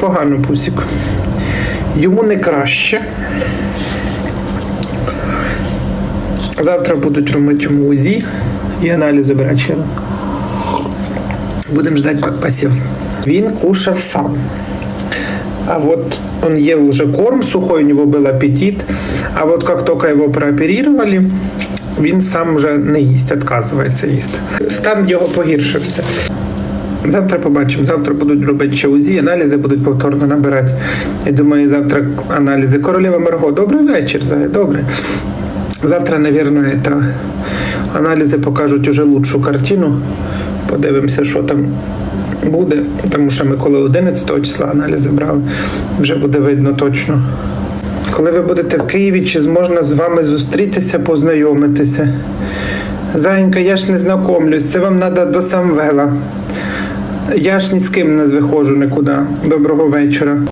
погано пусік. Йому не краще. Завтра будуть робити йому УЗІ і аналізи брати ще раз. Будем ждать как посев. Він кушав сам. А вот он ел уже корм сухой, у него был аппетит. А вот как только его прооперировали, він сам вже не їсть, відказується їсти. Стан його погіршився. Завтра побачимо. Завтра будуть робити ще УЗІ, аналізи будуть повторно набирати. Я думаю, завтра аналізи. Королева Марго, добрий вечір, добре. Завтра, наверное, это аналізи покажуть уже лучшу картину. Подивимося, що там буде. Тому що ми коли 11 числа аналізи брали, вже буде видно точно. Коли ви будете в Києві, чи зможна з вами зустрітися, познайомитися? Зайенька, я ж не знакомлюсь, це вам треба до Самвела. Я ж ні з ким не виходжу нікуди. Доброго вечора.